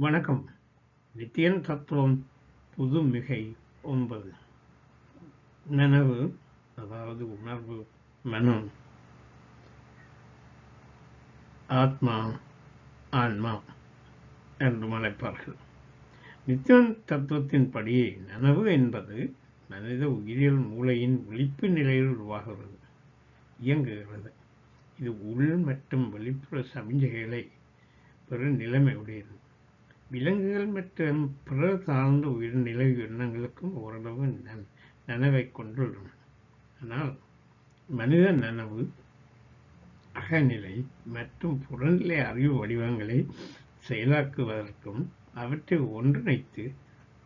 வணக்கம். நித்தியன் தத்துவம் புதுமிகை ஒன்பது. நனவு அதாவது உணர்வு மனம். ஆத்மா ஆன்மா என்று அழைப்பார்கள் நித்தியன் தத்துவத்தின்படி நனவு என்பது மனித உயிரியல் மூளையின் விழிப்பு நிலையில் உருவாகிறது இயங்குகிறது. இது உள் மற்றும் வெளிப்புற சமிஞ்சைகளை பெரும் நிலைமை உடையது விலங்குகள் மற்றும் பிற சார்ந்த உயிர்நிலை எண்ணங்களுக்கும் ஓரளவு நன் நனவை கொண்டுள்ளன. ஆனால் மனித நனவு அகநிலை மற்றும் புறநிலை அறிவு வடிவங்களை செயலாக்குவதற்கும் அவற்றை ஒன்றிணைத்து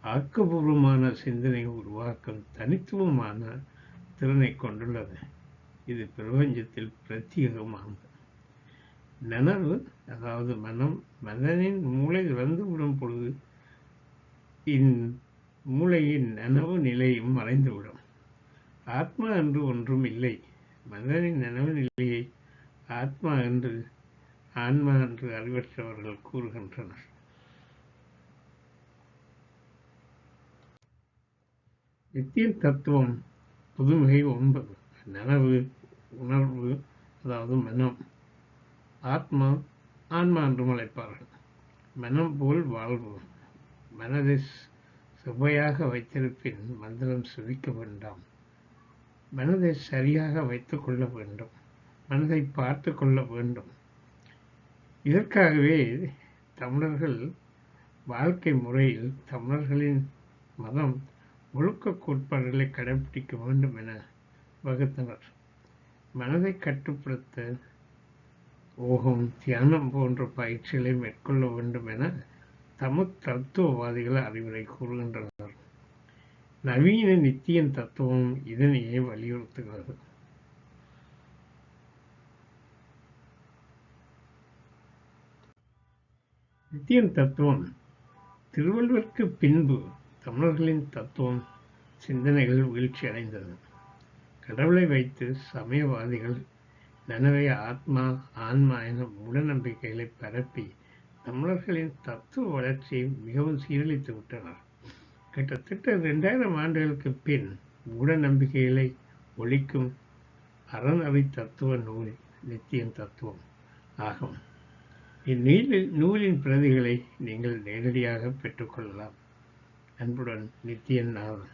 ஆக்கபூர்வமான சிந்தனை உருவாக்கும் தனித்துவமான திறனை கொண்டுள்ளது. இது பிரபஞ்சத்தில் பிரத்யேகமானது நனவு அதாவது மனம் மனதின் மூளை இறந்து விடும் பொழுது இந் மூளையின் நனவு நிலையும் மறைந்துவிடும். ஆத்மா என்று ஒன்றும் இல்லை. மனதின் நனவு நிலையை ஆத்மா என்று ஆன்மா என்று அறிவற்றவர்கள் கூறுகின்றனர். நித்திய தத்துவம் புதுமை ஒன்பது. நனவு உணர்வு அதாவது மனம். ஆத்மா ஆன்மா என்றும் அழைப்பார்கள். மனம் போல் வாழ்வோம் மனதை சுவையாக வைத்திருப்பின் மந்திரம் சுவிக்க வேண்டாம். மனதை சரியாக வைத்துக் கொள்ள வேண்டும். மனதை பார்த்து கொள்ள வேண்டும். இதற்காகவே தமிழர்கள் வாழ்க்கை முறையில் தமிழர்களின் மதம் ஒழுக்க கோட்பாடுகளை கடைபிடிக்க வேண்டும் என வகுத்தனர். மனதை கட்டுப்படுத்த ஓகம் தியானம் போன்ற பயிற்சிகளை மேற்கொள்ள வேண்டும் என தமிழ் தத்துவவாதிகள் அறிவுரை கூறுகின்றனர். நவீன நித்தியன் தத்துவம் இதனையே வலியுறுத்துகிறது. நித்தியன் தத்துவம் திருவள்ளுவருக்கு பின்பு தமிழர்களின் தத்துவம் சிந்தனைகள் வீழ்ச்சி அடைந்தது கடவுளை வைத்து சமயவாதிகள் நனவை ஆத்மா ஆன்மா என மூடநம்பிக்கைகளை பரப்பி தமிழர்களின் தத்துவ வளர்ச்சியை மிகவும் சீரழித்து விட்டனர். கிட்டத்தட்ட ரெண்டாயிரம் ஆண்டுகளுக்கு பின் மூடநம்பிக்கைகளை ஒழிக்கும் அறநறி தத்துவ நூல் நித்தியம் தத்துவம் ஆகும். இந்நூலில் நூலின் பிரதிகளை நீங்கள் நேரடியாக பெற்றுக்கொள்ளலாம். அன்புடன் நித்தியன் நாவல்.